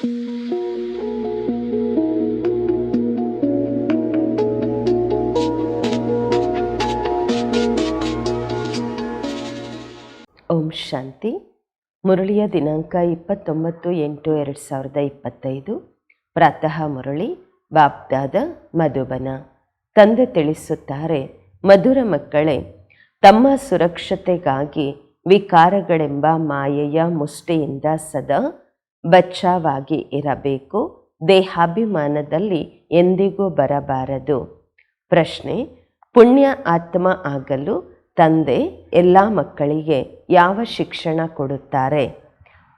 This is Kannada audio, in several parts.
ಓಂ ಶಾಂತಿ. ಮುರಳಿಯ ದಿನಾಂಕ ಇಪ್ಪತ್ತೊಂಬತ್ತು ಎಂಟು ಎರಡು ಸಾವಿರದ ಇಪ್ಪತ್ತೈದು. ಪ್ರಾತಃ ಮುರಳಿ ಬಾಬ್ದಾದ ಮಧುಬನ. ತಂದೆ ತಿಳಿಸುತ್ತಾರೆ, ಮಧುರ ಮಕ್ಕಳೇ, ತಮ್ಮ ಸುರಕ್ಷತೆಗಾಗಿ ವಿಕಾರಗಳೆಂಬ ಮಾಯೆಯ ಮುಷ್ಟಿಯಿಂದ ಸದಾ ಬಚ್ಚಾವಾಗಿ ಇರಬೇಕು. ದೇಹಾಭಿಮಾನದಲ್ಲಿ ಎಂದಿಗೂ ಬರಬಾರದು. ಪ್ರಶ್ನೆ, ಪುಣ್ಯ ಆತ್ಮ ಆಗಲು ತಂದೆ ಎಲ್ಲ ಮಕ್ಕಳಿಗೆ ಯಾವ ಶಿಕ್ಷಣ ಕೊಡುತ್ತಾರೆ?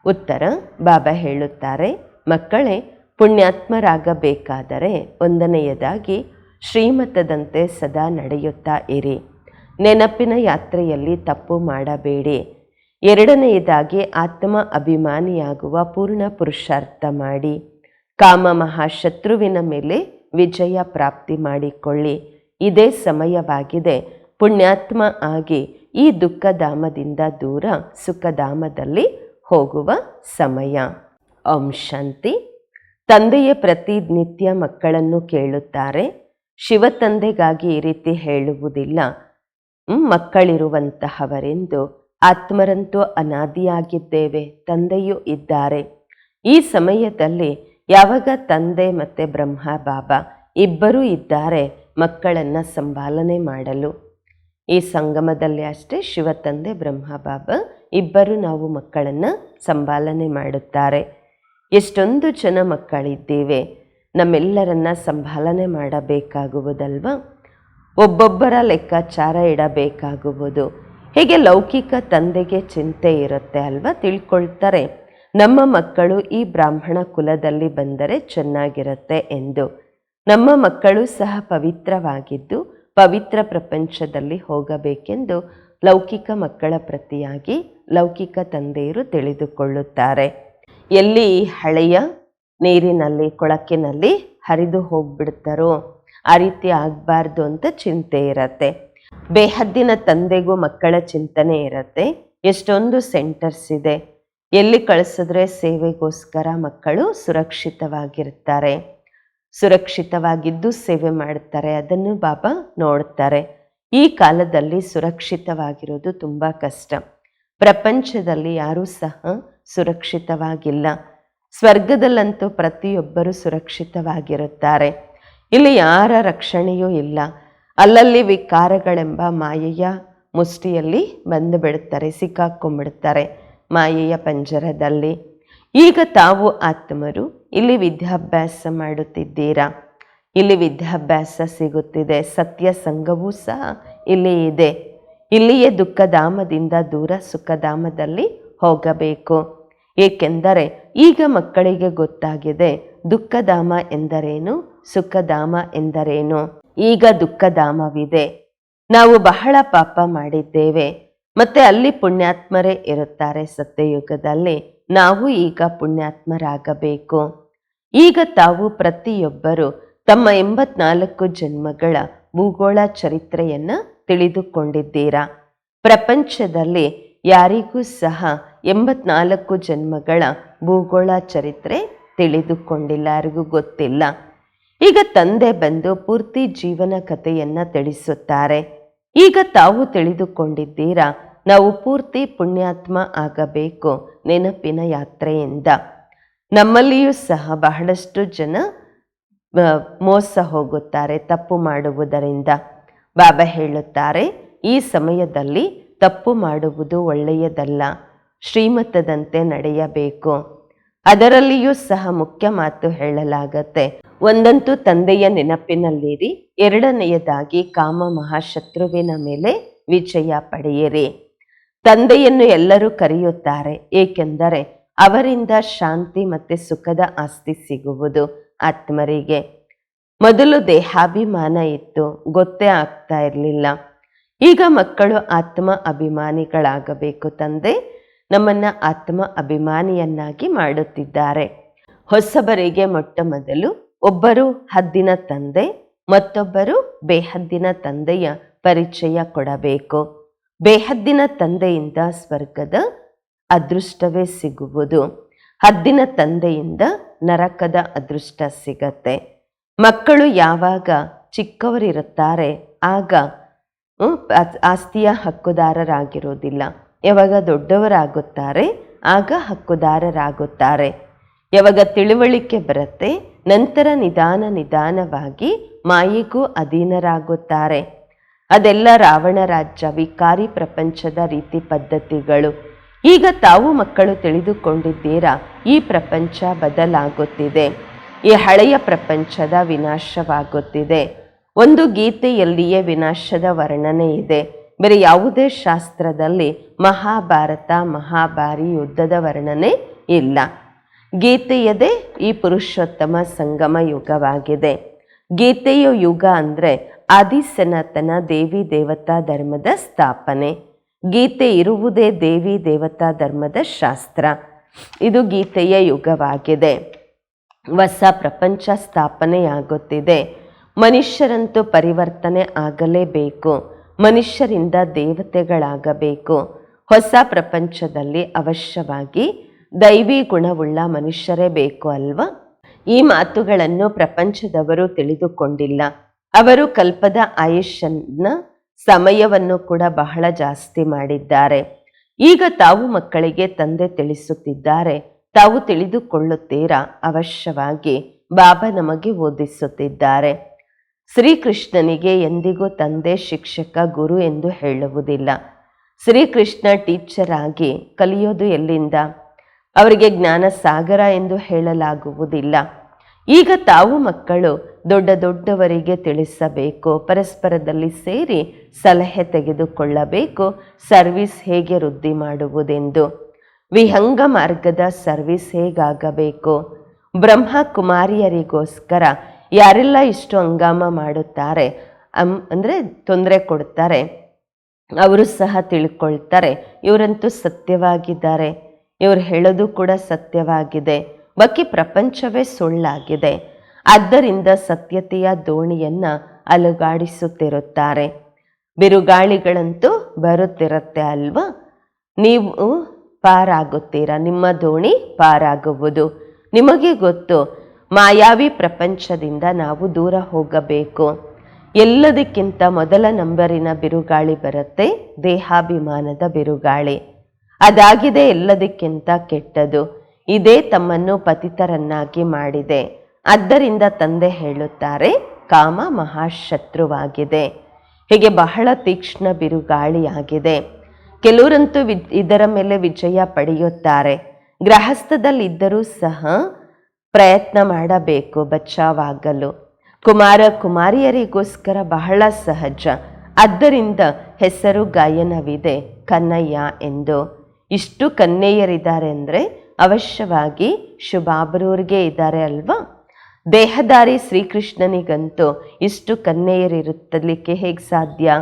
ಉತ್ತರ, ಬಾಬಾ ಹೇಳುತ್ತಾರೆ, ಮಕ್ಕಳೇ, ಪುಣ್ಯಾತ್ಮರಾಗಬೇಕಾದರೆ ಒಂದನೆಯದಾಗಿ ಶ್ರೀಮತದಂತೆ ಸದಾ ನಡೆಯುತ್ತಾ ಇರಿ. ನೆನಪಿನ ಯಾತ್ರೆಯಲ್ಲಿ ತಪ್ಪು ಮಾಡಬೇಡಿ. ಎರಡನೆಯದಾಗಿ ಆತ್ಮ ಅಭಿಮಾನಿಯಾಗುವ ಪೂರ್ಣ ಪುರುಷಾರ್ಥ ಮಾಡಿ. ಕಾಮ ಮಹಾಶತ್ರುವಿನ ಮೇಲೆ ವಿಜಯ ಪ್ರಾಪ್ತಿ ಮಾಡಿಕೊಳ್ಳಿ. ಇದೇ ಸಮಯವಾಗಿದೆ. ಪುಣ್ಯಾತ್ಮ ಆಗಿ ಈ ದುಃಖಧಾಮದಿಂದ ದೂರ ಸುಖಧಾಮದಲ್ಲಿ ಹೋಗುವ ಸಮಯ. ಓಂ ಶಾಂತಿ. ತಂದೆಯೇ ಪ್ರತಿನಿತ್ಯ ಮಕ್ಕಳನ್ನು ಕೇಳುತ್ತಾರೆ. ಶಿವ ತಂದೆಗಾಗಿ ಈ ರೀತಿ ಹೇಳುವುದಿಲ್ಲ. ಮಕ್ಕಳಿರುವಂತಹವರೆಂದು ಆತ್ಮರಂತೂ ಅನಾದಿಯಾಗಿದ್ದೇವೆ, ತಂದೆಯೂ ಇದ್ದಾರೆ. ಈ ಸಮಯದಲ್ಲಿ ಯಾವಾಗ ತಂದೆ ಮತ್ತು ಬ್ರಹ್ಮ, ಬಾಬಾ ಇಬ್ಬರೂ ಇದ್ದಾರೆ ಮಕ್ಕಳನ್ನು ಸಂಭಾಲನೆ ಮಾಡಲು? ಈ ಸಂಗಮದಲ್ಲಿ ಅಷ್ಟೇ ಶಿವ ತಂದೆ, ಬ್ರಹ್ಮ, ಬಾಬಾ ಇಬ್ಬರು ನಾವು ಮಕ್ಕಳನ್ನು ಸಂಭಾಲನೆ ಮಾಡುತ್ತಾರೆ. ಎಷ್ಟೊಂದು ಜನ ಮಕ್ಕಳಿದ್ದೇವೆ, ನಮ್ಮೆಲ್ಲರನ್ನ ಸಂಭಾಲನೆ ಮಾಡಬೇಕಾಗುವುದಲ್ವಾ? ಒಬ್ಬೊಬ್ಬರ ಲೆಕ್ಕಾಚಾರ ಇಡಬೇಕಾಗುವುದು. ಹೀಗೆ ಲೌಕಿಕ ತಂದೆಗೆ ಚಿಂತೆ ಇರುತ್ತೆ ಅಲ್ವಾ ತಿಳ್ಕೊಳ್ತಾರೆ. ನಮ್ಮ ಮಕ್ಕಳು ಈ ಬ್ರಾಹ್ಮಣ ಕುಲದಲ್ಲಿ ಬಂದರೆ ಚೆನ್ನಾಗಿರುತ್ತೆ ಎಂದು. ನಮ್ಮ ಮಕ್ಕಳು ಸಹ ಪವಿತ್ರವಾಗಿದ್ದು ಪವಿತ್ರ ಪ್ರಪಂಚದಲ್ಲಿ ಹೋಗಬೇಕೆಂದು ಲೌಕಿಕ ಮಕ್ಕಳ ಪ್ರತಿಯಾಗಿ ಲೌಕಿಕ ತಂದೆಯರು ತಿಳಿದುಕೊಳ್ಳುತ್ತಾರೆ. ಎಲ್ಲಿ ಹಳೆಯ ನೀರಿನಲ್ಲಿ, ಕೊಳಕಿನಲ್ಲಿ ಹರಿದು ಹೋಗ್ಬಿಡ್ತಾರೋ ಆ ರೀತಿ ಆಗಬಾರ್ದು ಅಂತ ಚಿಂತೆ ಇರತ್ತೆ. ಬೇಹದ್ದಿನ ತಂದೆಗೂ ಮಕ್ಕಳ ಚಿಂತನೆ ಇರುತ್ತೆ. ಎಷ್ಟೊಂದು ಸೆಂಟರ್ಸ್ ಇದೆ. ಎಲ್ಲಿ ಕಳಿಸಿದ್ರೆ ಸೇವೆಗೋಸ್ಕರ ಮಕ್ಕಳು ಸುರಕ್ಷಿತವಾಗಿರ್ತಾರೆ. ಸುರಕ್ಷಿತವಾಗಿದ್ದು ಸೇವೆ ಮಾಡ್ತಾರೆ, ಅದನ್ನು ಬಾಬಾ ನೋಡ್ತಾರೆ. ಈ ಕಾಲದಲ್ಲಿ ಸುರಕ್ಷಿತವಾಗಿರೋದು ತುಂಬ ಕಷ್ಟ. ಪ್ರಪಂಚದಲ್ಲಿ ಯಾರೂ ಸಹ ಸುರಕ್ಷಿತವಾಗಿಲ್ಲ. ಸ್ವರ್ಗದಲ್ಲಂತೂ ಪ್ರತಿಯೊಬ್ಬರು ಸುರಕ್ಷಿತವಾಗಿರುತ್ತಾರೆ. ಇಲ್ಲಿ ಯಾರ ರಕ್ಷಣೆಯೂ ಇಲ್ಲ. ಅಲ್ಲಲ್ಲಿ ವಿಕಾರಗಳೆಂಬ ಮಾಯೆಯ ಮುಷ್ಟಿಯಲ್ಲಿ ಬಂದು ಬಿಡುತ್ತಾರೆ, ಸಿಕ್ಕಾಕೊಂಡ್ಬಿಡುತ್ತಾರೆ ಮಾಯೆಯ ಪಂಜರದಲ್ಲಿ. ಈಗ ತಾವು ಆತ್ಮರು, ಇಲ್ಲಿ ವಿದ್ಯಾಭ್ಯಾಸ ಮಾಡುತ್ತಿದ್ದೀರಾ? ಇಲ್ಲಿ ವಿದ್ಯಾಭ್ಯಾಸ ಸಿಗುತ್ತಿದೆ, ಸತ್ಯ ಸಂಘವೂ ಸಹ ಇಲ್ಲಿ ಇದೆ. ಇಲ್ಲಿಯೇ ದುಃಖಧಾಮದಿಂದ ದೂರ ಸುಖಧಾಮದಲ್ಲಿ ಹೋಗಬೇಕು. ಏಕೆಂದರೆ ಈಗ ಮಕ್ಕಳಿಗೆ ಗೊತ್ತಾಗಿದೆ, ದುಃಖಧಾಮ ಎಂದರೇನು, ಸುಖಧಾಮ ಎಂದರೇನು? ಈಗ ದುಃಖಧಾಮವಿದೆ. ನಾವು ಬಹಳ ಪಾಪ ಮಾಡಿದ್ದೇವೆ. ಮತ್ತೆ ಅಲ್ಲಿ ಪುಣ್ಯಾತ್ಮರೇ ಇರುತ್ತಾರೆ ಸತ್ಯಯುಗದಲ್ಲಿ. ನಾವು ಈಗ ಪುಣ್ಯಾತ್ಮರಾಗಬೇಕು. ಈಗ ತಾವು ಪ್ರತಿಯೊಬ್ಬರು ತಮ್ಮ ಎಂಬತ್ನಾಲ್ಕು ಜನ್ಮಗಳ ಭೂಗೋಳ ಚರಿತ್ರೆಯನ್ನು ತಿಳಿದುಕೊಂಡಿದ್ದೀರಾ? ಪ್ರಪಂಚದಲ್ಲಿ ಯಾರಿಗೂ ಸಹ ಎಂಬತ್ನಾಲ್ಕು ಜನ್ಮಗಳ ಭೂಗೋಳ ಚರಿತ್ರೆ ತಿಳಿದುಕೊಂಡಿಲ್ಲ. ಯಾರಿಗೂ ಗೊತ್ತಿಲ್ಲ. ಈಗ ತಂದೆ ಬಂದು ಪೂರ್ತಿ ಜೀವನ ಕಥೆಯನ್ನ ತಿಳಿಸುತ್ತಾರೆ. ಈಗ ತಾವು ತಿಳಿದುಕೊಂಡಿದ್ದೀರಾ, ನಾವು ಪೂರ್ತಿ ಪುಣ್ಯಾತ್ಮ ಆಗಬೇಕು ನೆನಪಿನ ಯಾತ್ರೆಯಿಂದ. ನಮ್ಮಲ್ಲಿಯೂ ಸಹ ಬಹಳಷ್ಟು ಜನ ಮೋಸ ಹೋಗುತ್ತಾರೆ ತಪ್ಪು ಮಾಡುವುದರಿಂದ. ಬಾಬಾ ಹೇಳುತ್ತಾರೆ, ಈ ಸಮಯದಲ್ಲಿ ತಪ್ಪು ಮಾಡುವುದು ಒಳ್ಳೆಯದಲ್ಲ, ಶ್ರೀಮತದಂತೆ ನಡೆಯಬೇಕು. ಅದರಲ್ಲಿಯೂ ಸಹ ಮುಖ್ಯ ಮಾತು ಹೇಳಲಾಗತ್ತೆ. ಒಂದಂತೂ ತಂದೆಯ ನೆನಪಿನಲ್ಲಿರಿ, ಎರಡನೆಯದಾಗಿ ಕಾಮ ಮಹಾಶತ್ರುವಿನ ಮೇಲೆ ವಿಜಯ ಪಡೆಯಿರಿ. ತಂದೆಯನ್ನು ಎಲ್ಲರೂ ಕರೆಯುತ್ತಾರೆ, ಏಕೆಂದರೆ ಅವರಿಂದ ಶಾಂತಿ ಮತ್ತೆ ಸುಖದ ಆಸ್ತಿ ಸಿಗುವುದು ಆತ್ಮರಿಗೆ. ಮೊದಲು ದೇಹಾಭಿಮಾನ ಇತ್ತು, ಗೊತ್ತೇ ಆಗ್ತಾ ಇರಲಿಲ್ಲ. ಈಗ ಮಕ್ಕಳು ಆತ್ಮ ಅಭಿಮಾನಿಗಳಾಗಬೇಕು ತಂದೆ, ನಮ್ಮನ್ನ ಆತ್ಮ ಅಭಿಮಾನಿಯನ್ನಾಗಿ ಮಾಡುತ್ತಿದ್ದಾರೆ. ಹೊಸಬರಿಗೆ ಮೊಟ್ಟ ಮೊದಲು ಒಬ್ಬರು ಹದ್ದಿನ ತಂದೆ, ಮತ್ತೊಬ್ಬರು ಬೇಹದ್ದಿನ ತಂದೆಯ ಪರಿಚಯ ಕೊಡಬೇಕು. ಬೇಹದ್ದಿನ ತಂದೆಯಿಂದ ಸ್ವರ್ಗದ ಅದೃಷ್ಟವೇ ಸಿಗುವುದು. ಹದ್ದಿನ ತಂದೆಯಿಂದ ನರಕದ ಅದೃಷ್ಟ ಸಿಗತ್ತೆ. ಮಕ್ಕಳು ಯಾವಾಗ ಚಿಕ್ಕವರಿರುತ್ತಾರೆ, ಆಗ ಆಸ್ತಿಯ ಹಕ್ಕುದಾರರಾಗಿರೋದಿಲ್ಲ ಯಾವಾಗ ದೊಡ್ಡವರಾಗುತ್ತಾರೆ, ಆಗ ಹಕ್ಕುದಾರರಾಗುತ್ತಾರೆ. ಯಾವಾಗ ತಿಳುವಳಿಕೆ ಬರುತ್ತೆ, ನಂತರ ನಿಧಾನ ನಿಧಾನವಾಗಿ ಮಾಯೆಗೂ ಅಧೀನರಾಗುತ್ತಾರೆ. ಅದೆಲ್ಲ ರಾವಣ ರಾಜ್ಯ ವಿಕಾರಿ ಪ್ರಪಂಚದ ರೀತಿ ಪದ್ಧತಿಗಳು. ಈಗ ತಾವು ಮಕ್ಕಳು ತಿಳಿದುಕೊಂಡಿದ್ದೀರಾ, ಈ ಪ್ರಪಂಚ ಬದಲಾಗುತ್ತಿದೆ. ಈ ಹಳೆಯ ಪ್ರಪಂಚದ ವಿನಾಶವಾಗುತ್ತಿದೆ. ಒಂದು ಗೀತೆಯಲ್ಲಿಯೇ ವಿನಾಶದ ವರ್ಣನೆ ಇದೆ. ಬೇರೆ ಯಾವುದೇ ಶಾಸ್ತ್ರದಲ್ಲಿ ಮಹಾಭಾರತ, ಮಹಾಭಾರಿ ಯುದ್ಧದ ವರ್ಣನೆ ಇಲ್ಲ. ಗೀತೆಯದೇ ಈ ಪುರುಷೋತ್ತಮ ಸಂಗಮ ಯುಗವಾಗಿದೆ. ಗೀತೆಯ ಯುಗ ಅಂದರೆ ಆದಿ ಸನಾತನ ದೇವಿ ದೇವತಾ ಧರ್ಮದ ಸ್ಥಾಪನೆ. ಗೀತೆ ಇರುವುದೇ ದೇವಿ ದೇವತಾ ಧರ್ಮದ ಶಾಸ್ತ್ರ. ಇದು ಗೀತೆಯ ಯುಗವಾಗಿದೆ. ಹೊಸ ಪ್ರಪಂಚ ಸ್ಥಾಪನೆಯಾಗುತ್ತಿದೆ. ಮನುಷ್ಯರಂತೂ ಪರಿವರ್ತನೆ ಆಗಲೇಬೇಕು. ಮನುಷ್ಯರಿಂದ ದೇವತೆಗಳಾಗಬೇಕು. ಹೊಸ ಪ್ರಪಂಚದಲ್ಲಿ ಅವಶ್ಯವಾಗಿ ದೈವಿ ಗುಣವುಳ್ಳ ಮನುಷ್ಯರೇ ಬೇಕು ಅಲ್ವಾ? ಈ ಮಾತುಗಳನ್ನು ಪ್ರಪಂಚದವರು ತಿಳಿದುಕೊಂಡಿಲ್ಲ. ಅವರು ಕಲ್ಪದ ಆಯುಷ್ಯನ ಸಮಯವನ್ನು ಕೂಡ ಬಹಳ ಜಾಸ್ತಿ ಮಾಡಿದ್ದಾರೆ. ಈಗ ತಾವು ಮಕ್ಕಳಿಗೆ ತಂದೆ ತಿಳಿಸುತ್ತಿದ್ದಾರೆ. ತಾವು ತಿಳಿದುಕೊಳ್ಳುತ್ತೀರಾ? ಅವಶ್ಯವಾಗಿ. ಬಾಬಾ ನಮಗೆ ಓದಿಸುತ್ತಿದ್ದಾರೆ. ಶ್ರೀಕೃಷ್ಣನಿಗೆ ಎಂದಿಗೂ ತಂದೆ, ಶಿಕ್ಷಕ, ಗುರು ಎಂದು ಹೇಳುವುದಿಲ್ಲ. ಶ್ರೀಕೃಷ್ಣ ಟೀಚರ್ ಆಗಿ ಕಲಿಯೋದು ಎಲ್ಲಿಂದ? ಅವರಿಗೆ ಜ್ಞಾನ ಸಾಗರ ಎಂದು ಹೇಳಲಾಗುವುದಿಲ್ಲ. ಈಗ ತಾವು ಮಕ್ಕಳು ದೊಡ್ಡ ದೊಡ್ಡವರಿಗೆ ತಿಳಿಸಬೇಕು, ಪರಸ್ಪರದಲ್ಲಿ ಸೇರಿ ಸಲಹೆ ತೆಗೆದುಕೊಳ್ಳಬೇಕು, ಸರ್ವಿಸ್ ಹೇಗೆ ವೃದ್ಧಿ ಮಾಡುವುದೆಂದು. ವಿಹಂಗ ಮಾರ್ಗದ ಸರ್ವಿಸ್ ಹೇಗಾಗಬೇಕು? ಬ್ರಹ್ಮ ಕುಮಾರಿಯರಿಗೋಸ್ಕರ ಯಾರೆಲ್ಲ ಇಷ್ಟು ಹಂಗಾಮ ಮಾಡುತ್ತಾರೆ, ಅಂ, ಅಂದರೆ ತೊಂದರೆ ಕೊಡ್ತಾರೆ, ಅವರು ಸಹ ತಿಳ್ಕೊಳ್ತಾರೆ, ಇವರಂತೂ ಸತ್ಯವಾಗಿದ್ದಾರೆ. ಇವರು ಹೇಳೋದು ಕೂಡ ಸತ್ಯವಾಗಿದೆ. ಬಾಕಿ ಪ್ರಪಂಚವೇ ಸುಳ್ಳಾಗಿದೆ. ಆದ್ದರಿಂದ ಸತ್ಯತೆಯ ದೋಣಿಯನ್ನು ಅಲುಗಾಡಿಸುತ್ತಿರುತ್ತಾರೆ. ಬಿರುಗಾಳಿಗಳಂತೂ ಬರುತ್ತಿರುತ್ತೆ ಅಲ್ವಾ? ನೀವು ಪಾರಾಗುತ್ತೀರಾ? ನಿಮ್ಮ ದೋಣಿ ಪಾರಾಗುವುದು. ನಿಮಗೆ ಗೊತ್ತು, ಮಾಯಾವಿ ಪ್ರಪಂಚದಿಂದ ನಾವು ದೂರ ಹೋಗಬೇಕು. ಎಲ್ಲದಕ್ಕಿಂತ ಮೊದಲ ನಂಬರಿನ ಬಿರುಗಾಳಿ ಬರುತ್ತೆ ದೇಹಾಭಿಮಾನದ ಬಿರುಗಾಳಿ. ಅದಾಗಿದೆ ಎಲ್ಲದಕ್ಕಿಂತ ಕೆಟ್ಟದು. ಇದೇ ತಮ್ಮನ್ನು ಪತಿತರನ್ನಾಗಿ ಮಾಡಿದೆ. ಆದ್ದರಿಂದ ತಂದೆ ಹೇಳುತ್ತಾರೆ, ಕಾಮ ಮಹಾಶತ್ರುವಾಗಿದೆ. ಹೀಗೆ ಬಹಳ ತೀಕ್ಷ್ಣ ಬಿರುಗಾಳಿಯಾಗಿದೆ. ಕೆಲವರಂತೂ ವಿ ಇದರ ಮೇಲೆ ವಿಜಯ ಪಡೆಯುತ್ತಾರೆ. ಗೃಹಸ್ಥದಲ್ಲಿದ್ದರೂ ಸಹ ಪ್ರಯತ್ನ ಮಾಡಬೇಕು ಬಚಾವಾಗಲು. ಕುಮಾರ ಕುಮಾರಿಯರಿಗೋಸ್ಕರ ಬಹಳ ಸಹಜ. ಆದ್ದರಿಂದ ಹೆಸರು, ಗಾಯನವಿದೆ ಕನ್ನಯ್ಯ ಎಂದು. ಇಷ್ಟು ಕನ್ನೆಯರಿದ್ದಾರೆ ಅಂದರೆ ಅವಶ್ಯವಾಗಿ ಶುಭಾಬರೂರಿಗೆ ಇದ್ದಾರೆ ಅಲ್ವಾ? ದೇಹದಾರಿ ಶ್ರೀಕೃಷ್ಣನಿಗಂತೂ ಇಷ್ಟು ಕನ್ನೆಯರಿರುತ್ತಲಿಕ್ಕೆ ಹೇಗೆ ಸಾಧ್ಯ?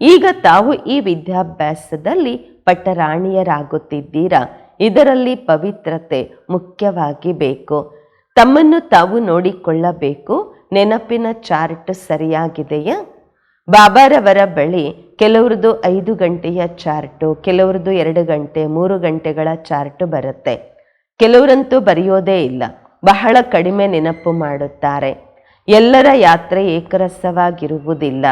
ಈಗ ತಾವು ಈ ವಿದ್ಯಾಭ್ಯಾಸದಲ್ಲಿ ಪಟ್ಟರಾಣಿಯರಾಗುತ್ತಿದ್ದೀರಾ ಇದರಲ್ಲಿ ಪವಿತ್ರತೆ ಮುಖ್ಯವಾಗಿ ಬೇಕು. ತಮ್ಮನ್ನು ತಾವು ನೋಡಿಕೊಳ್ಳಬೇಕು. ನೆನಪಿನ ಚಾರ್ಟ್ ಸರಿಯಾಗಿದೆಯಾ? ಬಾಬಾರವರ ಬಳಿ ಕೆಲವ್ರದ್ದು ಐದು ಗಂಟೆಯ ಚಾರ್ಟು, ಕೆಲವ್ರದ್ದು ಎರಡು ಗಂಟೆ, ಮೂರು ಗಂಟೆಗಳ ಚಾರ್ಟು ಬರುತ್ತೆ. ಕೆಲವರಂತೂ ಬರೆಯೋದೇ ಇಲ್ಲ, ಬಹಳ ಕಡಿಮೆ ನೆನಪು ಮಾಡುತ್ತಾರೆ. ಎಲ್ಲರ ಯಾತ್ರೆ ಏಕರಸವಾಗಿರುವುದಿಲ್ಲ.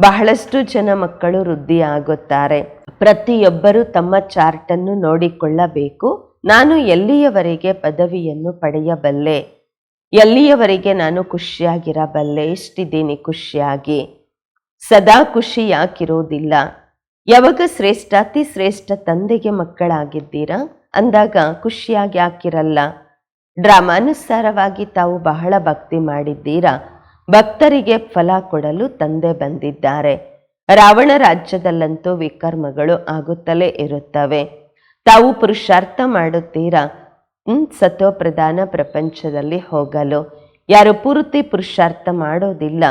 ಬಹಳಷ್ಟು ಜನ ಮಕ್ಕಳು ವೃದ್ಧಿಯಾಗುತ್ತಾರೆ. ಪ್ರತಿಯೊಬ್ಬರೂ ತಮ್ಮ ಚಾರ್ಟನ್ನು ನೋಡಿಕೊಳ್ಳಬೇಕು. ನಾನು ಎಲ್ಲಿಯವರೆಗೆ ಪದವಿಯನ್ನು ಪಡೆಯಬಲ್ಲೆ? ಎಲ್ಲಿಯವರೆಗೆ ನಾನು ಖುಷಿಯಾಗಿರಬಲ್ಲೆ? ಎಷ್ಟಿದ್ದೀನಿ ಖುಷಿಯಾಗಿ? ಸದಾ ಖುಷಿ ಯಾಕಿರೋದಿಲ್ಲ ಯಾವಾಗ ಶ್ರೇಷ್ಠ ಅತಿ ಶ್ರೇಷ್ಠ ತಂದೆಗೆ ಮಕ್ಕಳಾಗಿದ್ದೀರಾ? ಅಂದಾಗ ಖುಷಿಯಾಗಿ ಯಾಕಿರಲ್ಲ ಡ್ರಾಮಾನುಸಾರವಾಗಿ ತಾವು ಬಹಳ ಭಕ್ತಿ ಮಾಡಿದ್ದೀರಾ? ಭಕ್ತರಿಗೆ ಫಲ ಕೊಡಲು ತಂದೆ ಬಂದಿದ್ದಾರೆ. ರಾವಣ ರಾಜ್ಯದಲ್ಲಂತೂ ವಿಕರ್ಮಗಳು ಆಗುತ್ತಲೇ ಇರುತ್ತವೆ. ತಾವು ಪುರುಷಾರ್ಥ ಮಾಡುತ್ತೀರಾ? ಹ್ಮ್, ಸತೋಪ್ರಧಾನ ಪ್ರಪಂಚದಲ್ಲಿ ಹೋಗಲು. ಯಾರು ಪೂರ್ತಿ ಪುರುಷಾರ್ಥ ಮಾಡೋದಿಲ್ಲ.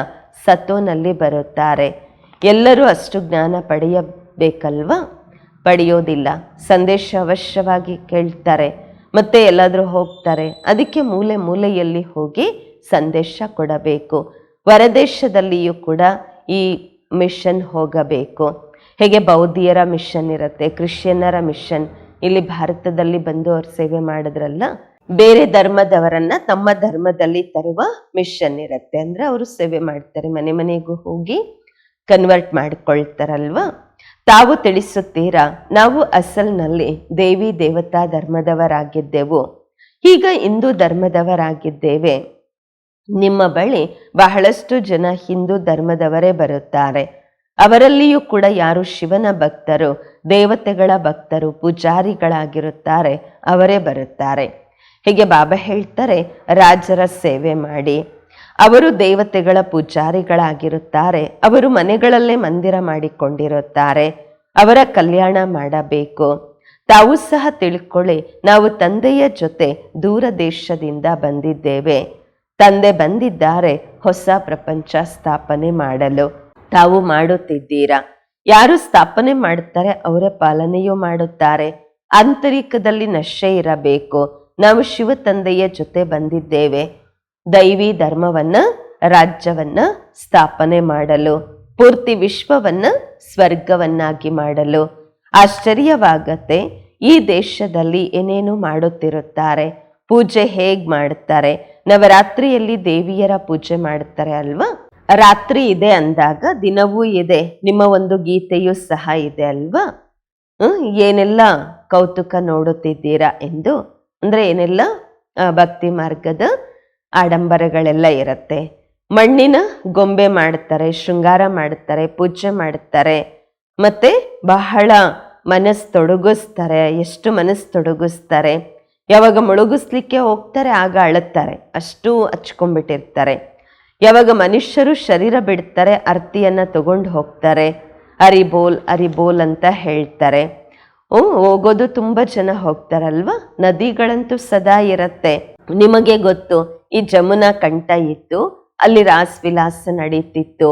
ಸತೋನಲ್ಲಿ ಬರುತ್ತಾರೆ. ಎಲ್ಲರೂ ಅಷ್ಟು ಜ್ಞಾನ ಪಡೆಯಬೇಕಲ್ವಾ? ಪಡೆಯೋದಿಲ್ಲ. ಸಂದೇಶ ಅವಶ್ಯವಾಗಿ ಕೇಳ್ತಾರೆ. ಮತ್ತೆ ಎಲ್ಲಾದರೂ ಹೋಗ್ತಾರೆ. ಅದಕ್ಕೆ ಮೂಲೆ ಮೂಲೆಯಲ್ಲಿ ಹೋಗಿ ಸಂದೇಶ ಕೊಡಬೇಕು. ಹೊರದೇಶದಲ್ಲಿಯೂ ಕೂಡ ಈ ಮಿಷನ್ ಹೋಗಬೇಕು. ಹೇಗೆ ಬೌದ್ಧಿಯರ ಮಿಷನ್ ಇರುತ್ತೆ, ಕ್ರಿಶ್ಚಿಯನ್ನರ ಮಿಷನ್, ಇಲ್ಲಿ ಭಾರತದಲ್ಲಿ ಬಂದು ಅವ್ರ ಸೇವೆ ಮಾಡಿದ್ರಲ್ಲ? ಬೇರೆ ಧರ್ಮದವರನ್ನ ತಮ್ಮ ಧರ್ಮದಲ್ಲಿ ತರುವ ಮಿಷನ್ ಇರುತ್ತೆ. ಅಂದ್ರೆ ಅವರು ಸೇವೆ ಮಾಡ್ತಾರೆ, ಮನೆ ಮನೆಗೂ ಹೋಗಿ ಕನ್ವರ್ಟ್ ಮಾಡಿಕೊಳ್ತಾರಲ್ವಾ? ತಾವು ತಿಳಿಸುತ್ತೀರಾ, ನಾವು ಅಸಲ್ನಲ್ಲಿ ದೇವಿ ದೇವತಾ ಧರ್ಮದವರಾಗಿದ್ದೆವು. ಈಗ ಹಿಂದೂ ಧರ್ಮದವರಾಗಿದ್ದೇವೆ. ನಿಮ್ಮ ಬಳಿ ಬಹಳಷ್ಟು ಜನ ಹಿಂದೂ ಧರ್ಮದವರೇ ಬರುತ್ತಾರೆ. ಅವರಲ್ಲಿಯೂ ಕೂಡ ಯಾರು ಶಿವನ ಭಕ್ತರು, ದೇವತೆಗಳ ಭಕ್ತರು, ಪೂಜಾರಿಗಳಾಗಿರುತ್ತಾರೆ, ಅವರೇ ಬರುತ್ತಾರೆ. ಹೀಗೆ ಬಾಬಾ ಹೇಳ್ತಾರೆ, ರಾಜರ ಸೇವೆ ಮಾಡಿ. ಅವರು ದೇವತೆಗಳ ಪೂಜಾರಿಗಳಾಗಿರುತ್ತಾರೆ. ಅವರು ಮನೆಗಳಲ್ಲೇ ಮಂದಿರ ಮಾಡಿಕೊಂಡಿರುತ್ತಾರೆ. ಅವರ ಕಲ್ಯಾಣ ಮಾಡಬೇಕು. ತಾವು ಸಹ ತಿಳ್ಕೊಳ್ಳಿ, ನಾವು ತಂದೆಯ ಜೊತೆ ದೂರ ದೇಶದಿಂದ ಬಂದಿದ್ದೇವೆ. ತಂದೆ ಬಂದಿದ್ದಾರೆ, ಹೊಸ ಪ್ರಪಂಚ ಸ್ಥಾಪನೆ ಮಾಡಲು. ತಾವು ಮಾಡುತ್ತಿದ್ದೀರಾ? ಯಾರು ಸ್ಥಾಪನೆ ಮಾಡುತ್ತಾರೆ, ಅವರ ಪಾಲನೆಯೂ ಮಾಡುತ್ತಾರೆ. ಆಂತರಿಕದಲ್ಲಿ ನಶೆ ಇರಬೇಕು. ನಾವು ಶಿವ ತಂದೆಯ ಜೊತೆ ಬಂದಿದ್ದೇವೆ. ದೈವಿ ಧರ್ಮವನ್ನ, ರಾಜ್ಯವನ್ನ ಸ್ಥಾಪನೆ ಮಾಡಲು, ಪೂರ್ತಿ ವಿಶ್ವವನ್ನ ಸ್ವರ್ಗವನ್ನಾಗಿ ಮಾಡಲು. ಆಶ್ಚರ್ಯವಾಗತ್ತೆ, ಈ ದೇಶದಲ್ಲಿ ಏನೇನು ಮಾಡುತ್ತಿರುತ್ತಾರೆ? ಪೂಜೆ ಹೇಗ್ ಮಾಡುತ್ತಾರೆ ನವರಾತ್ರಿಯಲ್ಲಿ ದೇವಿಯರ ಪೂಜೆ ಮಾಡುತ್ತಾರೆ ಅಲ್ವಾ? ರಾತ್ರಿ ಇದೆ ಅಂದಾಗ, ದಿನವೂ ಇದೆ, ನಿಮ್ಮ ಒಂದು ಗೀತೆಯೂ ಸಹ ಇದೆ ಅಲ್ವಾ? ಏನೆಲ್ಲ ಕೌತುಕ ನೋಡುತ್ತಿದ್ದೀರಾ ಎಂದು? ಅಂದ್ರೆ ಏನೆಲ್ಲ? ಭಕ್ತಿ ಮಾರ್ಗದ ಆಡಂಬರಗಳೆಲ್ಲ ಇರುತ್ತೆ. ಮಣ್ಣಿನ ಗೊಂಬೆ ಮಾಡ್ತಾರೆ, ಶೃಂಗಾರ ಮಾಡ್ತಾರೆ, ಪೂಜೆ ಮಾಡ್ತಾರೆ. ಮತ್ತೆ ಬಹಳ ಮನಸ್ಸು ತೊಡಗಿಸ್ತಾರೆ, ಎಷ್ಟು ಮನಸ್ಸು ತೊಡಗಿಸ್ತಾರೆ. ಯಾವಾಗ ಮುಳುಗಿಸ್ಲಿಕ್ಕೆ ಹೋಗ್ತಾರೆ, ಆಗ ಅಳುತ್ತಾರೆ. ಅಷ್ಟು ಹಚ್ಕೊಂಡ್ಬಿಟ್ಟಿರ್ತಾರೆ. ಯಾವಾಗ ಮನುಷ್ಯರು ಶರೀರ ಬಿಡ್ತಾರೆ, ಅರ್ತಿಯನ್ನ ತಗೊಂಡು ಹೋಗ್ತಾರೆ. ಅರಿಬೋಲ್ ಅರಿಬೋಲ್ ಅಂತ ಹೇಳ್ತಾರೆ. ಹೋಗೋದು ತುಂಬ ಜನ ಹೋಗ್ತಾರಲ್ವಾ? ನದಿಗಳಂತೂ ಸದಾ ಇರತ್ತೆ. ನಿಮಗೆ ಗೊತ್ತು, ಈ ಜಮುನಾ ಕಂಠ ಇತ್ತು, ಅಲ್ಲಿ ರಾಸ್ ವಿಲಾಸ ನಡೀತಿತ್ತು.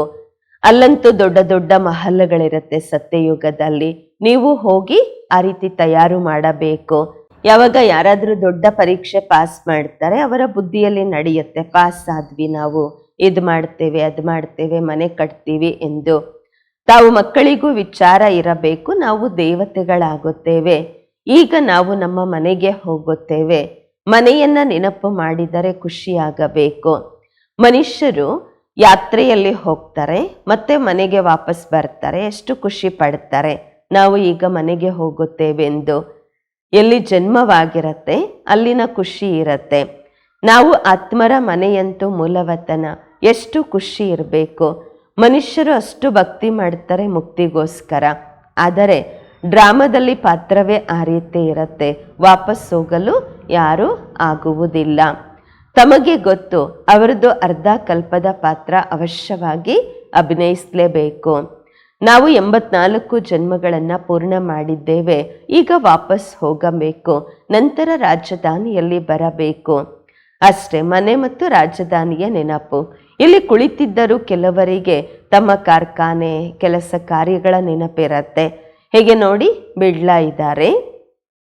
ಅಲ್ಲಂತೂ ದೊಡ್ಡ ದೊಡ್ಡ ಮಹಲ್ಗಳಿರತ್ತೆ ಸತ್ಯಯುಗದಲ್ಲಿ. ನೀವು ಹೋಗಿ ಆ ರೀತಿ ತಯಾರು ಮಾಡಬೇಕು. ಯಾವಾಗ ಯಾರಾದರೂ ದೊಡ್ಡ ಪರೀಕ್ಷೆ ಪಾಸ್ ಮಾಡ್ತಾರೆ, ಅವರ ಬುದ್ಧಿಯಲ್ಲಿ ನಡೆಯುತ್ತೆ, ಪಾಸ್ ಆದ್ವಿ ನಾವು. ಇದು ಮಾಡ್ತೇವೆ, ಅದು ಮಾಡ್ತೇವೆ, ಮನೆ ಕಟ್ತೀವಿ ಎಂದು. ತಾವು ಮಕ್ಕಳಿಗೂ ವಿಚಾರ ಇರಬೇಕು, ನಾವು ದೇವತೆಗಳಾಗುತ್ತೇವೆ. ಈಗ ನಾವು ನಮ್ಮ ಮನೆಗೆ ಹೋಗುತ್ತೇವೆ. ಮನೆಯನ್ನ ನೆನಪು ಮಾಡಿದರೆ ಖುಷಿಯಾಗಬೇಕು. ಮನುಷ್ಯರು ಯಾತ್ರೆಯಲ್ಲಿ ಹೋಗ್ತಾರೆ, ಮತ್ತೆ ಮನೆಗೆ ವಾಪಸ್ ಬರ್ತಾರೆ, ಎಷ್ಟು ಖುಷಿ ಪಡ್ತಾರೆ. ನಾವು ಈಗ ಮನೆಗೆ ಹೋಗುತ್ತೇವೆ ಎಂದು ಎಲ್ಲಿ ಜನ್ಮವಾಗಿರತ್ತೆ, ಅಲ್ಲಿನ ಖುಷಿ ಇರತ್ತೆ. ನಾವು ಆತ್ಮರ ಮನೆಯಂತೂ ಮೂಲವತನ. ಎಷ್ಟು ಖುಷಿ ಇರಬೇಕು. ಮನುಷ್ಯರು ಅಷ್ಟು ಭಕ್ತಿ ಮಾಡ್ತಾರೆ ಮುಕ್ತಿಗೋಸ್ಕರ. ಆದರೆ ಡ್ರಾಮಾದಲ್ಲಿ ಪಾತ್ರವೇ ಆ ರೀತಿ ಇರತ್ತೆ. ವಾಪಸ್ ಹೋಗಲು ಯಾರೂ ಆಗುವುದಿಲ್ಲ. ತಮಗೆ ಗೊತ್ತು ಅವರದ್ದು ಅರ್ಧ ಕಲ್ಪದ ಪಾತ್ರ ಅವಶ್ಯವಾಗಿ ಅಭಿನಯಿಸಲೇಬೇಕು. ನಾವು ಎಂಬತ್ನಾಲ್ಕು ಜನ್ಮಗಳನ್ನು ಪೂರ್ಣ ಮಾಡಿದ್ದೇವೆ. ಈಗ ವಾಪಸ್ ಹೋಗಬೇಕು. ನಂತರ ರಾಜಧಾನಿಯಲ್ಲಿ ಬರಬೇಕು. ಅಷ್ಟೇ ಮನೆ ಮತ್ತು ರಾಜಧಾನಿಯ ನೆನಪು. ಇಲ್ಲಿ ಕುಳಿತಿದ್ದರು ಕೆಲವರಿಗೆ ತಮ್ಮ ಕಾರ್ಖಾನೆ ಕೆಲಸ ಕಾರ್ಯಗಳ ನೆನಪಿರತ್ತೆ. ಹೇಗೆ ನೋಡಿ? ಬಿಡ್ಲಾ ಇದ್ದಾರೆ.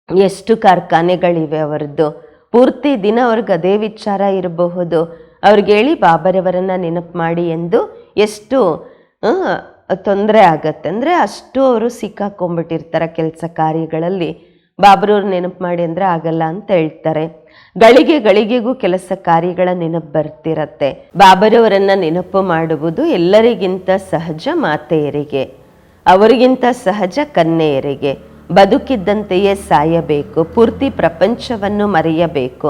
ಎಷ್ಟು ಕಾರ್ಖಾನೆಗಳಿವೆ ಅವರದ್ದು. ಪೂರ್ತಿ ದಿನ ಅವ್ರಿಗೆ ಅದೇ ವಿಚಾರ ಇರಬಹುದು. ಅವ್ರಿಗೆ ಹೇಳಿ ಬಾಬರವರನ್ನ ನೆನಪು ಮಾಡಿ ಎಂದು ಎಷ್ಟು ತೊಂದರೆ ಆಗತ್ತೆ. ಅಂದರೆ ಅಷ್ಟು ಅವರು ಸಿಕ್ಕಾಕೊಂಡ್ಬಿಟ್ಟಿರ್ತಾರೆ ಕೆಲಸ ಕಾರ್ಯಗಳಲ್ಲಿ. ಬಾಬರವ್ರು ನೆನಪು ಮಾಡಿ ಅಂದರೆ ಆಗಲ್ಲ ಅಂತ ಹೇಳ್ತಾರೆ. ಗಳಿಗೆ ಗಳಿಗೆಗೂ ಕೆಲಸ ಕಾರ್ಯಗಳ ನೆನಪು ಬರ್ತಿರತ್ತೆ. ಬಾಬರವರನ್ನ ನೆನಪು ಮಾಡುವುದು ಎಲ್ಲರಿಗಿಂತ ಸಹಜ ಮಾತೆಯರಿಗೆ, ಅವರಿಗಿಂತ ಸಹಜ ಕನ್ನೆಯರಿಗೆ ಬದುಕಿದ್ದಂತೆಯೇ ಸಾಯಬೇಕು, ಪೂರ್ತಿ ಪ್ರಪಂಚವನ್ನು ಮರೆಯಬೇಕು.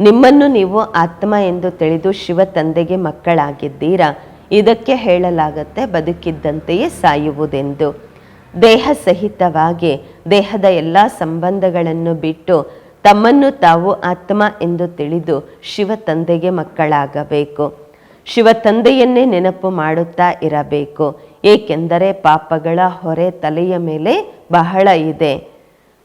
ನಿಮ್ಮನ್ನು ನೀವು ಆತ್ಮ ಎಂದು ತಿಳಿದು ಶಿವ ತಂದೆಗೆ ಮಕ್ಕಳಾಗಿದ್ದೀರಾ? ಇದಕ್ಕೆ ಹೇಳಲಾಗತ್ತೆ, ಬದುಕಿದ್ದಂತೆಯೇ ಸಾಯುವುದೆಂದು. ದೇಹ ಸಹಿತವಾಗಿ ದೇಹದ ಎಲ್ಲ ಸಂಬಂಧಗಳನ್ನು ಬಿಟ್ಟು ತಮ್ಮನ್ನು ತಾವು ಆತ್ಮ ಎಂದು ತಿಳಿದು ಶಿವ ತಂದೆಗೆ ಮಕ್ಕಳಾಗಬೇಕು. ಶಿವ ತಂದೆಯನ್ನೇ ನೆನಪು ಮಾಡುತ್ತಾ ಇರಬೇಕು. ಏಕೆಂದರೆ ಪಾಪಗಳ ಹೊರೆ ತಲೆಯ ಮೇಲೆ ಬಹಳ ಇದೆ.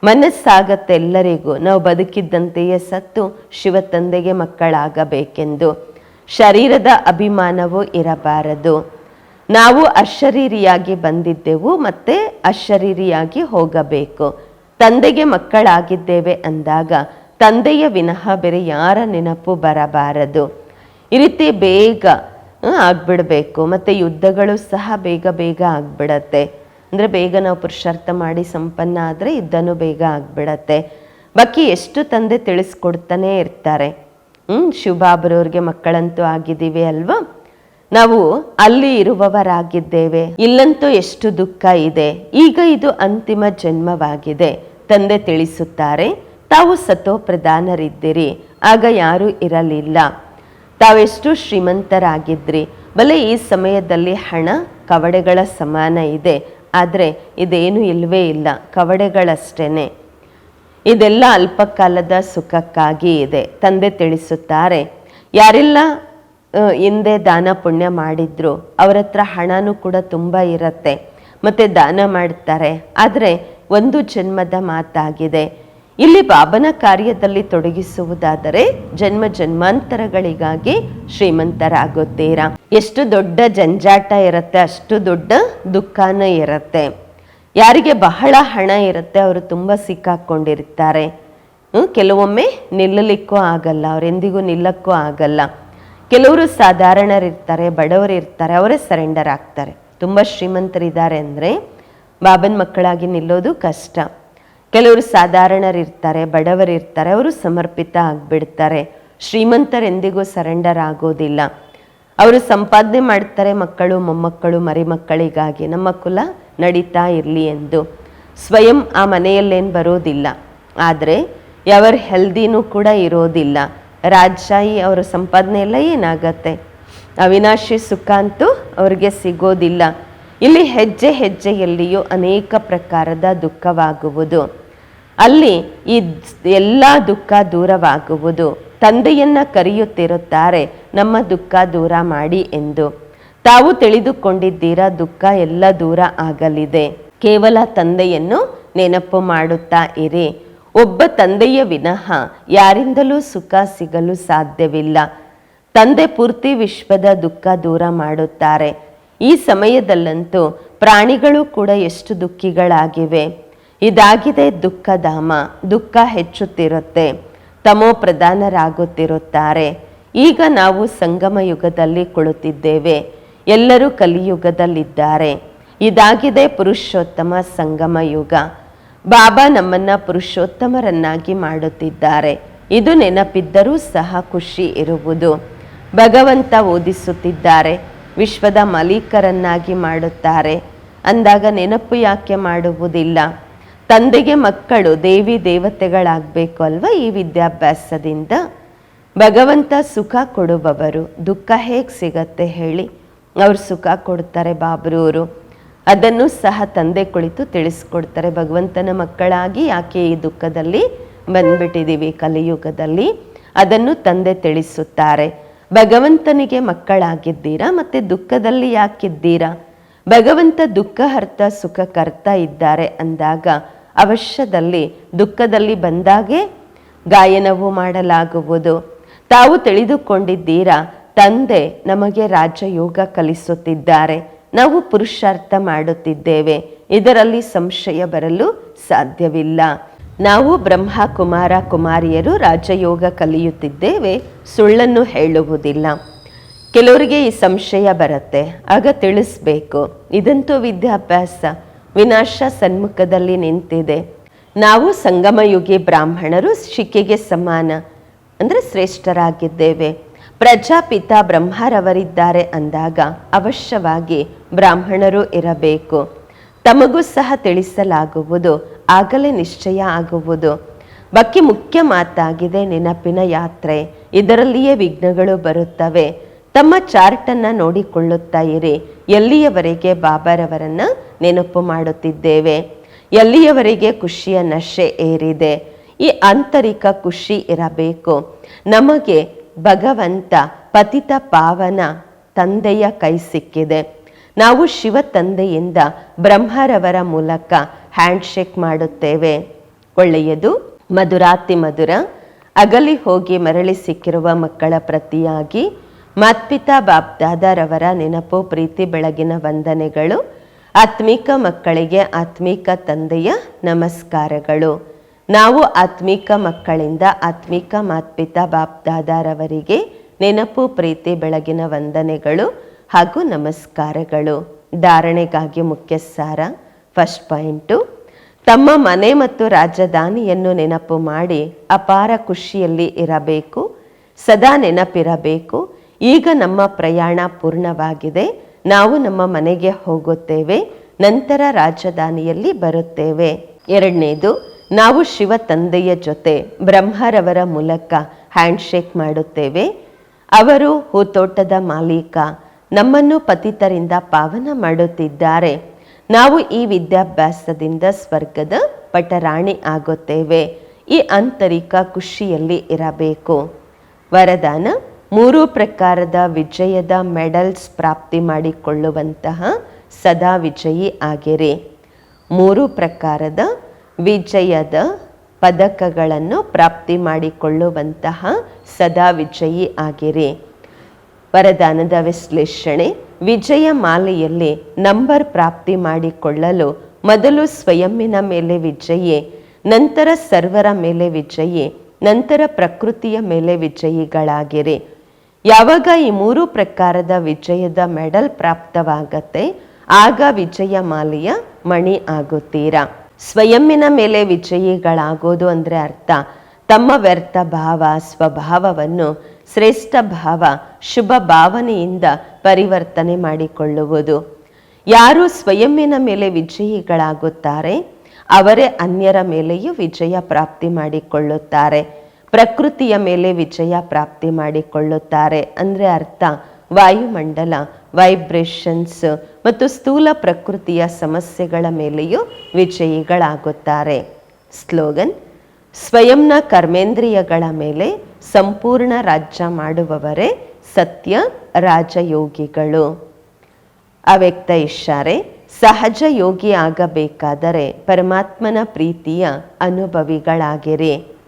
ಮನಸ್ಸಾಗತ್ತೆ ಎಲ್ಲರಿಗೂ. ನಾವು ಬದುಕಿದ್ದಂತೆಯೇ ಸತ್ತು ಶಿವ ತಂದೆಗೆ ಮಕ್ಕಳಾಗಬೇಕೆಂದು. ಶರೀರದ ಅಭಿಮಾನವೂ ಇರಬಾರದು. ನಾವು ಅಶರೀರಿಯಾಗಿ ಬಂದಿದ್ದೆವು ಮತ್ತೆ ಅಶರೀರಿಯಾಗಿ ಹೋಗಬೇಕು. ತಂದೆಗೆ ಮಕ್ಕಳಾಗಿದ್ದೇವೆ ಅಂದಾಗ ತಂದೆಯ ವಿನಃ ಬೇರೆ ಯಾರ ನೆನಪು ಬರಬಾರದು. ಈ ರೀತಿ ಬೇಗ ಆಗ್ಬಿಡಬೇಕು. ಮತ್ತು ಯುದ್ಧಗಳು ಸಹ ಬೇಗ ಬೇಗ ಆಗ್ಬಿಡತ್ತೆ. ಅಂದ್ರೆ ಬೇಗ ನಾವು ಪುರುಷಾರ್ಥ ಮಾಡಿ ಸಂಪನ್ನ ಆದರೆ ಯುದ್ಧನೂ ಬೇಗ ಆಗ್ಬಿಡತ್ತೆ. ಬಾಕಿ ಎಷ್ಟು ತಂದೆ ತಿಳಿಸ್ಕೊಡ್ತಾನೆ ಇರ್ತಾರೆ. ಹ್ಮ್ ಶಿವಬಾಬರವ್ರಿಗೆ ಮಕ್ಕಳಂತೂ ಆಗಿದ್ದೀವಿ ಅಲ್ವಾ? ನಾವು ಅಲ್ಲಿ ಇರುವವರಾಗಿದ್ದೇವೆ. ಇಲ್ಲಂತೂ ಎಷ್ಟು ದುಃಖ ಇದೆ. ಈಗ ಇದು ಅಂತಿಮ ಜನ್ಮವಾಗಿದೆ. ತಂದೆ ತಿಳಿಸುತ್ತಾರೆ, ತಾವು ಸತೋ ಪ್ರಧಾನರಿದ್ದಿರಿ ಆಗ ಯಾರೂ ಇರಲಿಲ್ಲ. ತಾವೆಷ್ಟು ಶ್ರೀಮಂತರಾಗಿದ್ರಿ. ಬಲೆ ಈ ಸಮಯದಲ್ಲಿ ಹಣ, ಕವಡೆಗಳ ಸಮಾನ ಇದೆ. ಆದರೆ ಇದೇನು ಇಲ್ಲವೇ ಇಲ್ಲ, ಕವಡೆಗಳಷ್ಟೇನೆ. ಇದೆಲ್ಲ ಅಲ್ಪಕಾಲದ ಸುಖಕ್ಕಾಗಿ ಇದೆ, ತಂದೆ ತಿಳಿಸುತ್ತಾರೆ. ಯಾರೆಲ್ಲ ಹಿಂದೆ ದಾನ ಪುಣ್ಯ ಮಾಡಿದ್ರು. ಅವರ ಹತ್ರ ಹಣನೂ ಕೂಡ ತುಂಬ ಇರತ್ತೆ. ಮತ್ತೆ ದಾನ ಮಾಡ್ತಾರೆ. ಆದರೆ ಒಂದು ಜನ್ಮದ ಮಾತಾಗಿದೆ. ಇಲ್ಲಿ ಬಾಬನ ಕಾರ್ಯದಲ್ಲಿ ತೊಡಗಿಸುವುದಾದರೆ ಜನ್ಮ ಜನ್ಮಾಂತರಗಳಿಗಾಗಿ ಶ್ರೀಮಂತರಾಗುತ್ತೀರಾ? ಎಷ್ಟು ದೊಡ್ಡ ಜಂಜಾಟ ಇರುತ್ತೆ ಅಷ್ಟು ದೊಡ್ಡ ದುಃಖನೂ ಇರುತ್ತೆ. ಯಾರಿಗೆ ಬಹಳ ಹಣ ಇರುತ್ತೆ ಅವರು ತುಂಬ ಸಿಕ್ಕಾಕ್ಕೊಂಡಿರ್ತಾರೆ ಹ್ಮ್, ಕೆಲವೊಮ್ಮೆ ನಿಲ್ಲಲಿಕ್ಕೂ ಆಗಲ್ಲ ಅವರೆಂದಿಗೂ ನಿಲ್ಲಕ್ಕೂ ಆಗಲ್ಲ. ಕೆಲವರು ಸಾಧಾರಣರಿರ್ತಾರೆ ಬಡವರಿರ್ತಾರೆ ಅವರೇ ಸರೆಂಡರ್ ಆಗ್ತಾರೆ. ತುಂಬ ಶ್ರೀಮಂತರಿದ್ದಾರೆ ಅಂದರೆ ಬಾಬನ್ ಮಕ್ಕಳಾಗಿ ನಿಲ್ಲೋದು ಕಷ್ಟ. ಕೆಲವರು ಸಾಧಾರಣರಿರ್ತಾರೆ, ಬಡವರಿರ್ತಾರೆ, ಅವರು ಸಮರ್ಪಿತ ಆಗಿಬಿಡ್ತಾರೆ. ಶ್ರೀಮಂತರೆಂದಿಗೂ ಸರೆಂಡರ್ ಆಗೋದಿಲ್ಲ ಅವರು ಸಂಪಾದನೆ ಮಾಡ್ತಾರೆ ಮಕ್ಕಳು, ಮೊಮ್ಮಕ್ಕಳು, ಮರಿಮಕ್ಕಳಿಗಾಗಿ. ನಮ್ಮ ಕುಲ ನಡೀತಾ ಇರಲಿ ಎಂದು. ಸ್ವಯಂ ಆ ಮನೆಯಲ್ಲೇನು ಬರೋದಿಲ್ಲ. ಆದರೆ ಯಾವರ್ ಹೆಲ್ದಿನೂ ಕೂಡ ಇರೋದಿಲ್ಲ. ರಾಜಶಾಹಿ ಅವರ ಸಂಪಾದನೆ ಎಲ್ಲ ಏನಾಗತ್ತೆ? ಅವಿನಾಶಿ ಸುಖ ಅಂತೂ ಅವ್ರಿಗೆ ಸಿಗೋದಿಲ್ಲ. ಇಲ್ಲಿ ಹೆಜ್ಜೆ ಹೆಜ್ಜೆಯಲ್ಲಿಯೂ ಅನೇಕ ಪ್ರಕಾರದ ದುಃಖವಾಗುವುದು. ಅಲ್ಲಿ ಈ ಎಲ್ಲ ದುಃಖ ದೂರವಾಗುವುದು. ತಂದೆಯನ್ನ ಕರೆಯುತ್ತಿರುತ್ತಾರೆ, ನಮ್ಮ ದುಃಖ ದೂರ ಮಾಡಿ ಎಂದು. ತಾವು ತಿಳಿದುಕೊಂಡಿದ್ದೀರಾ, ದುಃಖ ಎಲ್ಲ ದೂರ ಆಗಲಿದೆ. ಕೇವಲ ತಂದೆಯನ್ನು ನೆನಪು ಮಾಡುತ್ತಾ ಇರಿ. ಒಬ್ಬ ತಂದೆಯ ವಿನಃ ಯಾರಿಂದಲೂ ಸುಖ ಸಿಗಲು ಸಾಧ್ಯವಿಲ್ಲ. ತಂದೆ ಪೂರ್ತಿ ವಿಶ್ವದ ದುಃಖ ದೂರ ಮಾಡುತ್ತಾರೆ. ಈ ಸಮಯದಲ್ಲಂತೂ ಪ್ರಾಣಿಗಳು ಕೂಡ ಎಷ್ಟು ದುಃಖಿಗಳಾಗಿವೆ. ಇದಾಗಿದೆ ದುಃಖಧಾಮ ದುಃಖ ಹೆಚ್ಚುತ್ತಿರುತ್ತೆ. ತಮೋ ಪ್ರಧಾನರಾಗುತ್ತಿರುತ್ತಾರೆ. ಈಗ ನಾವು ಸಂಗಮ ಯುಗದಲ್ಲಿ ಕುಳಿತಿದ್ದೇವೆ. ಎಲ್ಲರೂ ಕಲಿಯುಗದಲ್ಲಿದ್ದಾರೆ. ಇದಾಗಿದೆ ಪುರುಷೋತ್ತಮ ಸಂಗಮ ಯುಗ. ಬಾಬಾ ನಮ್ಮನ್ನ ಪುರುಷೋತ್ತಮರನ್ನಾಗಿ ಮಾಡುತ್ತಿದ್ದಾರೆ. ಇದು ನೆನಪಿದ್ದರೂ ಸಹ ಖುಷಿ ಇರುವುದು. ಭಗವಂತ ಓದಿಸುತ್ತಿದ್ದಾರೆ. ವಿಶ್ವದ ಮಲೀಕರನ್ನಾಗಿ ಮಾಡುತ್ತಾರೆ. ಅಂದಾಗ ನೆನಪು ಯಾಕೆ ಮಾಡುವುದಿಲ್ಲ? ತಂದೆಗೆ ಮಕ್ಕಳು ದೇವಿ ದೇವತೆಗಳಾಗಬೇಕು ಅಲ್ವಾ ಈ ವಿದ್ಯಾಭ್ಯಾಸದಿಂದ? ಭಗವಂತ ಸುಖ ಕೊಡುವವರು. ದುಃಖ ಹೇಗೆ ಸಿಗತ್ತೆ ಹೇಳಿ. ಅವರು ಸುಖ ಕೊಡ್ತಾರೆ ಬಾಬ್ರೂರು. ಅದನ್ನು ಸಹ ತಂದೆ ಕುಳಿತು ತಿಳಿಸ್ಕೊಡ್ತಾರೆ. ಭಗವಂತನ ಮಕ್ಕಳಾಗಿ ಯಾಕೆ ಈ ದುಃಖದಲ್ಲಿ ಬಂದ್ಬಿಟ್ಟಿದ್ದೀವಿ ಕಲಿಯುಗದಲ್ಲಿ? ಅದನ್ನು ತಂದೆ ತಿಳಿಸುತ್ತಾರೆ. ಭಗವಂತನಿಗೆ ಮಕ್ಕಳಾಗಿದ್ದೀರಾ ಮತ್ತೆ ದುಃಖದಲ್ಲಿ ಯಾಕಿದ್ದೀರಾ? ಭಗವಂತ ದುಃಖಹರ್ತ ಸುಖಕರ್ತ ಇದ್ದಾರೆ ಅಂದಾಗ ಅವಶ್ಯದಲ್ಲಿ ದುಃಖದಲ್ಲಿ ಬಂದಾಗೆ ಗಾಯನವು ಮಾಡಲಾಗುವುದು. ತಾವು ತಿಳಿದುಕೊಂಡಿದ್ದೀರಾ, ತಂದೆ ನಮಗೆ ರಾಜಯೋಗ ಕಲಿಸುತ್ತಿದ್ದಾರೆ. ನಾವು ಪುರುಷಾರ್ಥ ಮಾಡುತ್ತಿದ್ದೇವೆ. ಇದರಲ್ಲಿ ಸಂಶಯ ಬರಲು ಸಾಧ್ಯವಿಲ್ಲ. ನಾವು ಬ್ರಹ್ಮ ಕುಮಾರ ಕುಮಾರಿಯರು ರಾಜಯೋಗ ಕಲಿಯುತ್ತಿದ್ದೇವೆ, ಸುಳ್ಳನ್ನು ಹೇಳುವುದಿಲ್ಲ. ಕೆಲವರಿಗೆ ಈ ಸಂಶಯ ಬರುತ್ತೆ. ಆಗ ತಿಳಿಸ್ಬೇಕು. ಇದಂತೂ ವಿದ್ಯಾಭ್ಯಾಸ. ವಿನಾಶ ಸನ್ಮುಖದಲ್ಲಿ ನಿಂತಿದೆ. ನಾವು ಸಂಗಮಯುಗಿ ಬ್ರಾಹ್ಮಣರು ಶಿಕೆಗೆ ಸಮಾನ, ಅಂದರೆ ಶ್ರೇಷ್ಠರಾಗಿದ್ದೇವೆ. ಪ್ರಜಾಪಿತ ಬ್ರಹ್ಮರವರಿದ್ದಾರೆ ಅಂದಾಗ ಅವಶ್ಯವಾಗಿ ಬ್ರಾಹ್ಮಣರು ಇರಬೇಕು. ತಮಗೂ ಸಹ ತಿಳಿಸಲಾಗುವುದು, ಆಗಲೇ ನಿಶ್ಚಯ ಆಗುವುದು. ಬಕ್ಕಿ ಮುಖ್ಯ ಮಾತಾಗಿದೆ, ನೆನಪಿನ ಯಾತ್ರೆ. ಇದರಲ್ಲಿಯೇ ವಿಘ್ನಗಳು ಬರುತ್ತವೆ. ತಮ್ಮ ಚಾರ್ಟನ್ನ ನೋಡಿಕೊಳ್ಳುತ್ತಾ ಇರಿ. ಎಲ್ಲಿಯವರೆಗೆ ಬಾಬಾರವರನ್ನ ನೆನಪು ಮಾಡುತ್ತಿದ್ದೇವೆ? ಎಲ್ಲಿಯವರೆಗೆ ಖುಷಿಯ ನಶೆ ಏರಿದೆ? ಈ ಆಂತರಿಕ ಖುಷಿ ಇರಬೇಕು. ನಮಗೆ ಭಗವಂತ ಪತಿತ ಪಾವನ ತಂದೆಯ ಕೈ ಸಿಕ್ಕಿದೆ. ನಾವು ಶಿವ ತಂದೆಯಿಂದ ಬ್ರಹ್ಮರವರ ಮೂಲಕ ಹ್ಯಾಂಡ್ಶೇಕ್ ಮಾಡುತ್ತೇವೆ. ಒಳ್ಳೆಯದು. ಮಧುರಾತಿ ಮಧುರ. ಅಗಲಿ ಹೋಗಿ ಮರಳಿ ಸಿಕ್ಕಿರುವ ಮಕ್ಕಳ ಪ್ರತಿಯಾಗಿ ಮಾತ್ಪಿತಾ ಬಾಬ್ದಾದರವರ ನೆನಪು, ಪ್ರೀತಿ, ಬೆಳಗಿನ ವಂದನೆಗಳು. ಆತ್ಮಿಕ ಮಕ್ಕಳಿಗೆ ಆತ್ಮಿಕ ತಂದೆಯ ನಮಸ್ಕಾರಗಳು. ನಾವು ಆತ್ಮಿಕ ಮಕ್ಕಳಿಂದ ಆತ್ಮಿಕ ಮಾತ್ಪಿತಾ ಬಾಬ್ದಾದರವರಿಗೆ ನೆನಪು, ಪ್ರೀತಿ, ಬೆಳಗಿನ ವಂದನೆಗಳು. ಹಾಗೂ ನಮಸ್ಕಾರಗಳು. ಧಾರಣೆಗಾಗಿ ಮುಖ್ಯ ಸಾರ ಫಸ್ಟ್ ಪಾಯಿಂಟು. ತಮ್ಮ ಮನೆ ಮತ್ತು ರಾಜಧಾನಿಯನ್ನು ನೆನಪು ಮಾಡಿ ಅಪಾರ ಖುಷಿಯಲ್ಲಿ ಇರಬೇಕು, ಸದಾ ನೆನಪಿರಬೇಕು. ಈಗ ನಮ್ಮ ಪ್ರಯಾಣ ಪೂರ್ಣವಾಗಿದೆ. ನಾವು ನಮ್ಮ ಮನೆಗೆ ಹೋಗುತ್ತೇವೆ, ನಂತರ ರಾಜಧಾನಿಯಲ್ಲಿ ಬರುತ್ತೇವೆ. ಎರಡನೇದು, ನಾವು ಶಿವ ತಂದೆಯ ಜೊತೆ ಬ್ರಹ್ಮರವರ ಮೂಲಕ ಹ್ಯಾಂಡ್ಶೇಕ್ ಮಾಡುತ್ತೇವೆ. ಅವರು ಹೂತೋಟದ ಮಾಲೀಕ ನಮ್ಮನ್ನು ಪತಿತರಿಂದ ಪಾವನ ಮಾಡುತ್ತಿದ್ದಾರೆ. ನಾವು ಈ ವಿದ್ಯಾಭ್ಯಾಸದಿಂದ ಸ್ವರ್ಗದ ಪಟರಾಣಿ ಆಗುತ್ತೇವೆ. ಈ ಆಂತರಿಕ ಖುಷಿಯಲ್ಲಿ ಇರಬೇಕು. ವರದಾನ, ಮೂರು ಪ್ರಕಾರದ ವಿಜಯದ ಮೆಡಲ್ಸ್ ಪ್ರಾಪ್ತಿ ಮಾಡಿಕೊಳ್ಳುವಂತಹ ಸದಾ ವಿಜಯಿ ಆಗಿರಿ. ಮೂರು ಪ್ರಕಾರದ ವಿಜಯದ ಪದಕಗಳನ್ನು ಪ್ರಾಪ್ತಿ ಮಾಡಿಕೊಳ್ಳುವಂತಹ ಸದಾ ವಿಜಯಿ ಆಗಿರಿ. ವರದಾನದ ವಿಶ್ಲೇಷಣೆ ವಿಜಯ ಮಾಲೆಯಲ್ಲಿ ನಂಬರ್ ಪ್ರಾಪ್ತಿ ಮಾಡಿಕೊಳ್ಳಲು ಮೊದಲು ಸ್ವಯಂನ ಮೇಲೆ ವಿಜಯಿ, ನಂತರ ಸರ್ವರ ಮೇಲೆ ವಿಜಯಿ, ನಂತರ ಪ್ರಕೃತಿಯ ಮೇಲೆ ವಿಜಯಿಗಳಾಗಿರಿ. ಯಾವಾಗ ಈ ಮೂರು ಪ್ರಕಾರದ ವಿಜಯದ ಮೆಡಲ್ ಪ್ರಾಪ್ತವಾಗತ್ತೆ, ಆಗ ವಿಜಯ ಮಾಲೆಯ ಮಣಿ ಆಗುತ್ತೀರಾ. ಸ್ವಯಂನ ಮೇಲೆ ವಿಜಯಿಗಳಾಗೋದು ಅಂದರೆ ಅರ್ಥ, ತಮ್ಮ ವ್ಯರ್ಥ ಭಾವ, ಸ್ವಭಾವವನ್ನು ಶ್ರೇಷ್ಠ ಭಾವ, ಶುಭ ಭಾವನೆಯಿಂದ ಪರಿವರ್ತನೆ ಮಾಡಿಕೊಳ್ಳುವುದು. ಯಾರು ಸ್ವಯಂನ ಮೇಲೆ ವಿಜಯಿಗಳಾಗುತ್ತಾರೆ, ಅವರೇ ಅನ್ಯರ ಮೇಲೆಯೂ ವಿಜಯ ಪ್ರಾಪ್ತಿ ಮಾಡಿಕೊಳ್ಳುತ್ತಾರೆ. ಪ್ರಕೃತಿಯ ಮೇಲೆ ವಿಜಯ ಪ್ರಾಪ್ತಿ ಮಾಡಿಕೊಳ್ಳುತ್ತಾರೆ ಅಂದರೆ ಅರ್ಥ, ವಾಯುಮಂಡಲ ವೈಬ್ರೇಷನ್ಸ್ ಮತ್ತು ಸ್ಥೂಲ ಪ್ರಕೃತಿಯ ಸಮಸ್ಯೆಗಳ ಮೇಲೆಯೂ ವಿಜಯಿಗಳಾಗುತ್ತಾರೆ. ಸ್ಲೋಗನ್, ಸ್ವಯಂನ ಕರ್ಮೇಂದ್ರಿಯಗಳ ಮೇಲೆ ಸಂಪೂರ್ಣ ರಾಜ್ಯ ಮಾಡುವವರೇ ಸತ್ಯ ರಾಜಯೋಗಿಗಳು. ಅವ್ಯಕ್ತ ಇಷ್ಯಾರೆ ಸಹಜ ಯೋಗಿ ಆಗಬೇಕಾದರೆ ಪರಮಾತ್ಮನ ಪ್ರೀತಿಯ ಅನುಭವಿಗಳಾಗಿರಿ.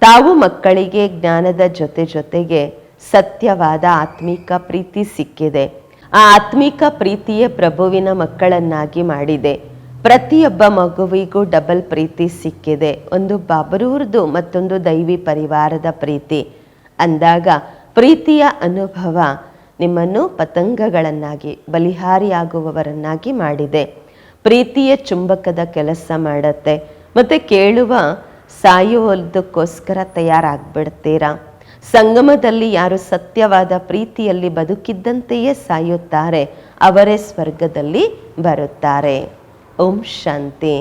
ತಾವು ಮಕ್ಕಳಿಗೆ ಜ್ಞಾನದ ಜೊತೆ ಜೊತೆಗೆ ಸತ್ಯವಾದ ಆತ್ಮಿಕ ಪ್ರೀತಿ ಸಿಕ್ಕಿದೆ. ಆ ಆತ್ಮಿಕ ಪ್ರೀತಿಯೇ ಪ್ರಭುವಿನ ಮಕ್ಕಳನ್ನಾಗಿ ಮಾಡಿದೆ. ಪ್ರತಿಯೊಬ್ಬ ಮಗುವಿಗೂ ಡಬಲ್ ಪ್ರೀತಿ ಸಿಕ್ಕಿದೆ. ಒಂದು ಬಾಬರೂರ್ದು ಮತ್ತೊಂದು ದೈವಿ ಪರಿವಾರದ ಪ್ರೀತಿ. ಅಂದಾಗ ಪ್ರೀತಿಯ ಅನುಭವ ನಿಮ್ಮನ್ನು ಪತಂಗಗಳನ್ನಾಗಿ, ಬಲಿಹಾರಿಯಾಗುವವರನ್ನಾಗಿ ಮಾಡಿದೆ. ಪ್ರೀತಿಯ ಚುಂಬಕದ ಕೆಲಸ ಮಾಡುತ್ತೆ. ಮತ್ತು ಕೇಳುವ ಸಾಯುವುದಕ್ಕೋಸ್ಕರ ತಯಾರಾಗ್ಬಿಡ್ತೀರಾ? ಸಂಗಮದಲ್ಲಿ ಯಾರು ಸತ್ಯವಾದ ಪ್ರೀತಿಯಲ್ಲಿ ಬದುಕಿದ್ದಂತೆಯೇ ಸಾಯುತ್ತಾರೆ, ಅವರೇ ಸ್ವರ್ಗದಲ್ಲಿ ಬರುತ್ತಾರೆ. ಓಂ ಶಾಂತಿ